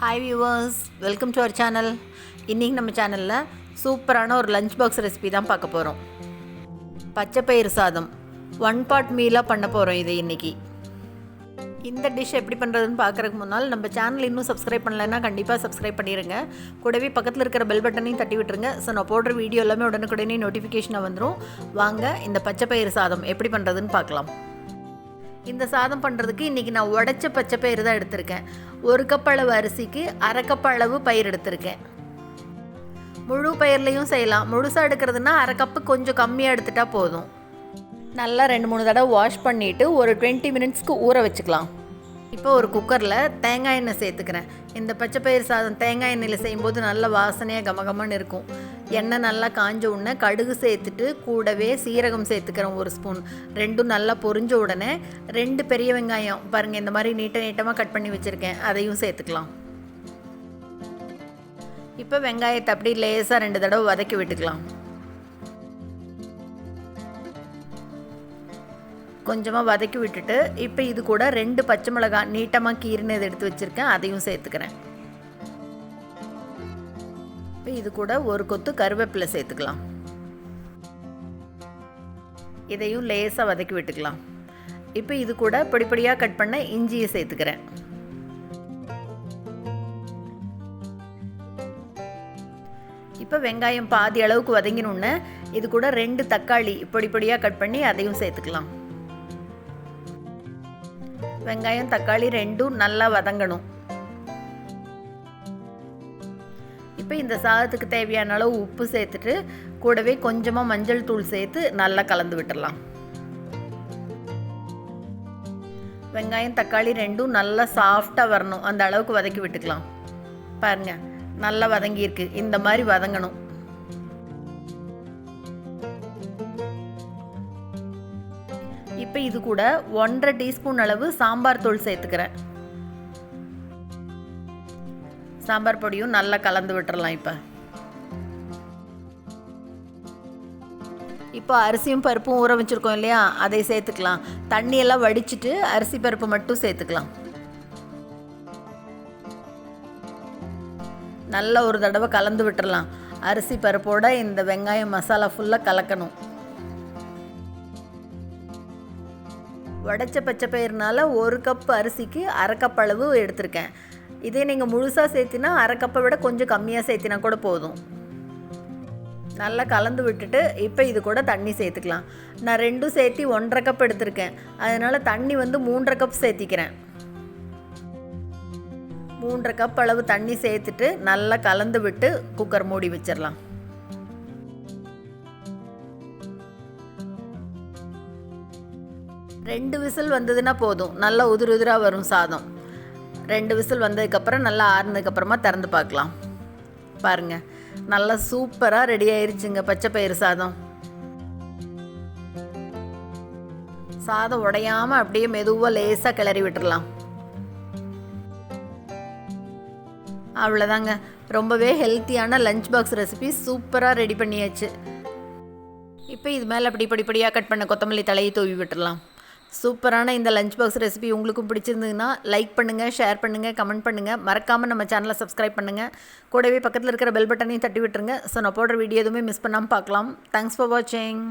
Hi viewers welcome to our channel இன்றைக்கி நம்ம சேனலில் சூப்பரான ஒரு லஞ்ச் பாக்ஸ் ரெசிபி தான் பார்க்க போகிறோம் பச்சைப்பயிறு சாதம். ஒன் பாட் மீலாக பண்ண போகிறோம் இது இன்றைக்கி இந்த டிஷ் எப்படி பண்ணுறதுன்னு பார்க்குறதுக்கு முன்னால் நம்ம சேனல் இன்னும் சப்ஸ்கிரைப் பண்ணலைன்னா கண்டிப்பாக சப்ஸ்கிரைப் பண்ணிடுங்க கூடவே பக்கத்தில் இருக்கிற பெல் பட்டனையும் தட்டி விட்டுருங்க. ஸோ நான் போடுற வீடியோ எல்லாமே உடனுக்குடனே நோட்டிஃபிகேஷனாக வந்துடும் வாங்க இந்த பச்சைப்பயிறு சாதம் எப்படி பண்ணுறதுன்னு பார்க்கலாம். இந்த சாதம் பண்ணுறதுக்கு இன்றைக்கி நான் உடச்ச பச்சை பயிறு தான் எடுத்திருக்கேன். ஒரு கப் அளவு அரிசிக்கு அரை கப் அளவு பயிர் எடுத்திருக்கேன். முழு பயிர்லேயும் செய்யலாம். முழுசாக எடுக்கிறதுனா அரை கப்பு கொஞ்சம் கம்மியாக எடுத்துட்டா போதும். நல்லா ரெண்டு மூணு தடவை வாஷ் பண்ணிவிட்டு ஒரு டுவெண்ட்டி மினிட்ஸ்க்கு ஊற வச்சுக்கலாம். இப்போ ஒரு குக்கரில் தேங்காய் எண்ணெய் சேர்த்துக்கிறேன். இந்த பச்சை பயிர் சாதம் தேங்காய் எண்ணெயில் செய்யும்போது நல்ல வாசனையாக கமகமன்னு இருக்கும். எண்ணெய் நல்லா காஞ்ச உடனே கடுகு சேர்த்துட்டு கூடவே சீரகம் சேர்த்துக்கிறேன் ஒரு ஸ்பூன். ரெண்டும் நல்லா பொரிஞ்ச உடனே ரெண்டு பெரிய வெங்காயம் பாருங்கள் இந்த மாதிரி நீட்ட நீட்டமாக கட் பண்ணி வச்சுருக்கேன். அதையும் சேர்த்துக்கலாம். இப்போ வெங்காயத்தை அப்படி லேசாக ரெண்டு தடவை வதக்கி விட்டுக்கலாம். கொஞ்சமாக வதக்கி விட்டுட்டு இப்போ இது கூட ரெண்டு பச்சை மிளகாய் நீட்டமாக கீரினது எடுத்து வச்சுருக்கேன் அதையும் சேர்த்துக்கிறேன். இப்போ இது கூட ஒரு கொத்து கருவேப்பிலை சேர்த்துக்கலாம். இதையும் லேசாக வதக்கி விட்டுக்கலாம். இப்போ இது கூட படிப்படியாக கட் பண்ண இஞ்சியை சேர்த்துக்கிறேன். இப்போ வெங்காயம் பாதி அளவுக்கு வதங்கினோன்னு இது கூட ரெண்டு தக்காளி பொடிப்பொடியாக கட் பண்ணி அதையும் சேர்த்துக்கலாம். வெங்காயம் தக்காளி ரெண்டும் நல்லா வதங்கணும். இப்போ இந்த சாதத்துக்கு தேவையான அளவு உப்பு சேர்த்துட்டு கூடவே கொஞ்சமாக மஞ்சள் தூள் சேர்த்து நல்லா கலந்து விட்டுடலாம் வெங்காயம் தக்காளி ரெண்டும் நல்லா சாஃப்டாக வரணும். அந்த அளவுக்கு வதக்கி விட்டுக்கலாம். பாருங்க நல்லா வதங்கியிருக்கு. இந்த மாதிரி வதங்கணும். இப்போ இது கூட ஒன்றரை டீஸ்பூன் அளவு சாம்பார் தூள் சேர்த்துக்கிறேன். சாம்பார் பொடியும் நல்லா கலந்து விட்டுறலாம் இப்போ. இப்போ அரிசியும் பருப்பும் ஊற வச்சுருக்கோம் இல்லையா? அதை சேர்த்துக்கலாம். தண்ணியெல்லாம் வடிச்சிட்டு அரிசி பருப்பு மட்டும் சேர்த்துக்கலாம். நல்லா ஒரு தடவை கலந்து விட்டுறலாம். அரிசி பருப்போட இந்த வெங்காயம் மசாலா ஃபுல்லாக கலக்கணும். உடச்ச பச்சை பயிர்னால ஒரு கப் அரிசிக்கு அரை கப் அளவு எடுத்திருக்கேன். இதே நீங்கள் முழுசாக சேர்த்தினா அரை கப்பை விட கொஞ்சம் கம்மியாக சேர்த்தினா கூட போதும். நல்லா கலந்து விட்டுட்டு இப்போ இது கூட தண்ணி சேர்த்துக்கலாம். நான் ரெண்டும் சேர்த்தி ஒன்றரை கப் எடுத்திருக்கேன். அதனால் தண்ணி வந்து மூன்றரை கப் சேர்த்திக்கிறேன். மூன்றரை கப் அளவு தண்ணி சேர்த்துட்டு நல்லா கலந்து விட்டு குக்கர் மூடி வச்சிடலாம். ரெண்டு விசில் வந்ததுன்னா போதும். நல்லா உதிர் உதிராக வரும் சாதம். ரெண்டு விசில் வந்ததுக்கப்புறம் நல்லா ஆறுனதுக்கப்புறமா திறந்து பார்க்கலாம். பாருங்கள் நல்லா சூப்பராக ரெடி ஆயிருச்சுங்க பச்சை பயிறு சாதம். சாதம் உடையாமல் அப்படியே மெதுவாக லேசாக கிளறி விட்டுடலாம் அவ்வளோதாங்க ரொம்பவே ஹெல்த்தியான லஞ்ச் பாக்ஸ் ரெசிபி சூப்பராக ரெடி பண்ணியாச்சு. இப்போ இது மேலே அப்படி படிப்படியாக கட் பண்ண கொத்தமல்லி தலையை தூவி விட்டுடலாம் சூப்பரான இந்த லஞ்ச் பாக்ஸ் ரெசிபி உங்களுக்கும் பிடிச்சிருந்ததுன்னா லைக் பண்ணுங்கள் ஷேர் பண்ணுங்கள் கமெண்ட் பண்ணுங்கள் மறக்காமல் நம்ம சேனலை சப்ஸ்கிரைப் பண்ணுங்கள் கூடவே பக்கத்தில் இருக்கிற பெல் பட்டனையும் தட்டி விட்டுருங்க. ஸோ நான் போடுற வீடியோ எதுவுமே மிஸ் பண்ணாமல் பார்க்கலாம். தேங்க்ஸ் ஃபார் வாட்சிங்